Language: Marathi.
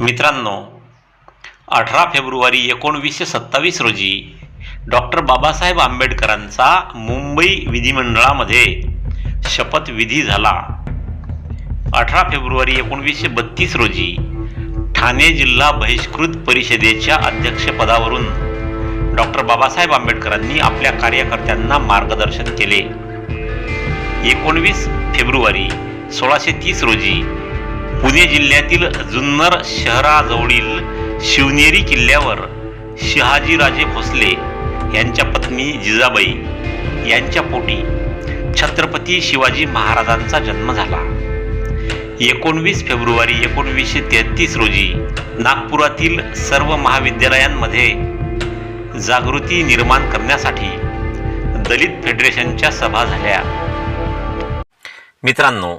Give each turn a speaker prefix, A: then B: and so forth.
A: मित्रांनो अठरा फेब्रुवारी एकोणवीसशे सत्तावीस रोजी डॉक्टर बाबासाहेब आंबेडकरांचा मुंबई विधिमंडळामध्ये शपथविधी झाला. अठरा फेब्रुवारी एकोणवीसशे बत्तीस रोजी ठाणे जिल्हा बहिष्कृत परिषदेच्या अध्यक्षपदावरून डॉक्टर बाबासाहेब आंबेडकरांनी आपल्या कार्यकर्त्यांना मार्गदर्शन केले. एकोणवीस फेब्रुवारी सोळाशे तीस रोजी पुणे जिल्ह्यातील जुन्नर शहराजवळील शिवनेरी किल्ल्यावर शहाजीराजे भोसले यांच्या पत्नी जिजाबाई यांच्या पोटी छत्रपती शिवाजी महाराजांचा जन्म झाला. एकोणवीस फेब्रुवारी एकोणवीसशे तेहतीस रोजी नागपुरातील सर्व महाविद्यालयांमध्ये जागृती निर्माण करण्यासाठी दलित फेडरेशनच्या सभा झाल्या. मित्रांनो